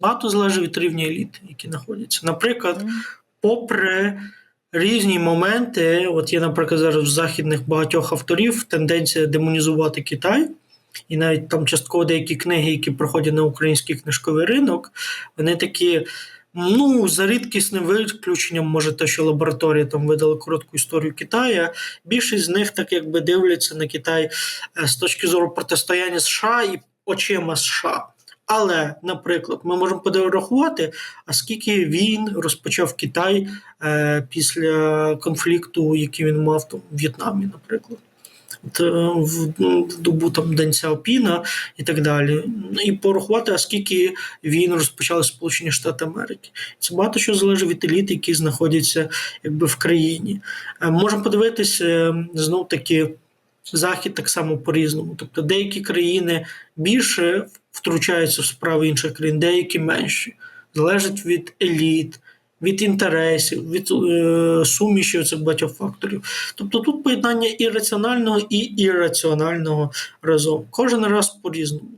Багато залежить від рівня еліт, які знаходяться. Наприклад, попри різні моменти, от є, наприклад, зараз в західних багатьох авторів тенденція демонізувати Китай. І навіть там частково деякі книги, які проходять на український книжковий ринок, вони такі. Ну, за рідкісним виключенням, може, те, що лабораторія там видала коротку історію Китаю. Більшість з них так якби дивляться на Китай е, з точки зору протистояння США і очима США. Але, наприклад, ми можемо порахувати, а скільки війн розпочав Китай е, після конфлікту, який він мав там, в В'єтнамі, наприклад. Е, в, ну, в добу там День Сяопіна і так далі. І порахувати, а скільки війн розпочали Сполучені Штати Америки. Це багато що залежить від еліт, які знаходяться якби в країні. Е, Можемо подивитися знов таки. Захід так само по-різному. Тобто деякі країни більше втручаються в справи інших країн, деякі менші. Залежить від еліт, від інтересів, від е, суміші цих багатьох факторів. Тобто тут поєднання і раціонального, і ірраціонального разом. Кожен раз по-різному.